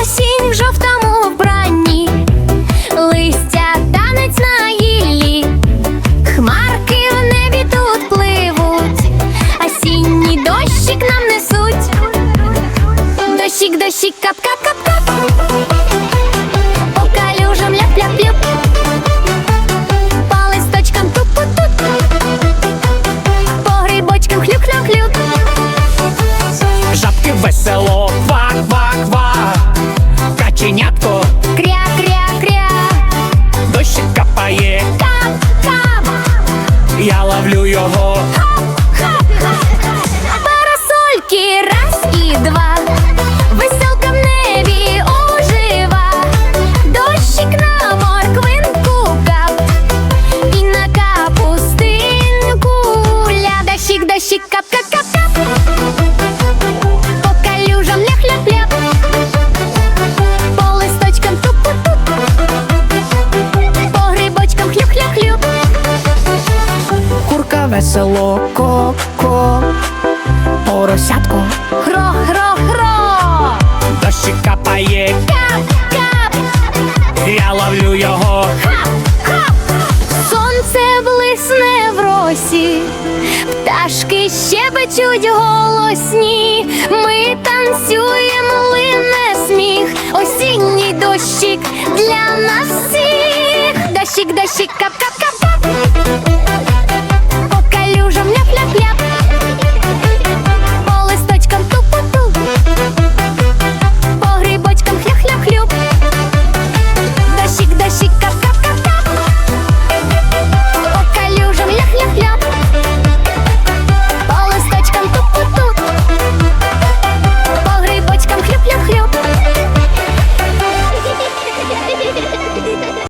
Осінь в жовтому вбранні, листя танець на гіллі, хмарки в небі тут пливуть, осінній дощик нам несуть. Дощик, дощик, кап, весело, ква-ква-ква Каченятко, Кря-кря-кря. дощик капає, Кап-кап. я ловлю його. Весело, ко-ко Поросятко, Хро-хро-хро, дощик капає, кап-кап. я ловлю його. Сонце блисне в росі, пташки щебечуть голосні, ми танцюємо, лине сміх, осінній дощик для нас всіх. Дощик, дощик, кап-кап-кап.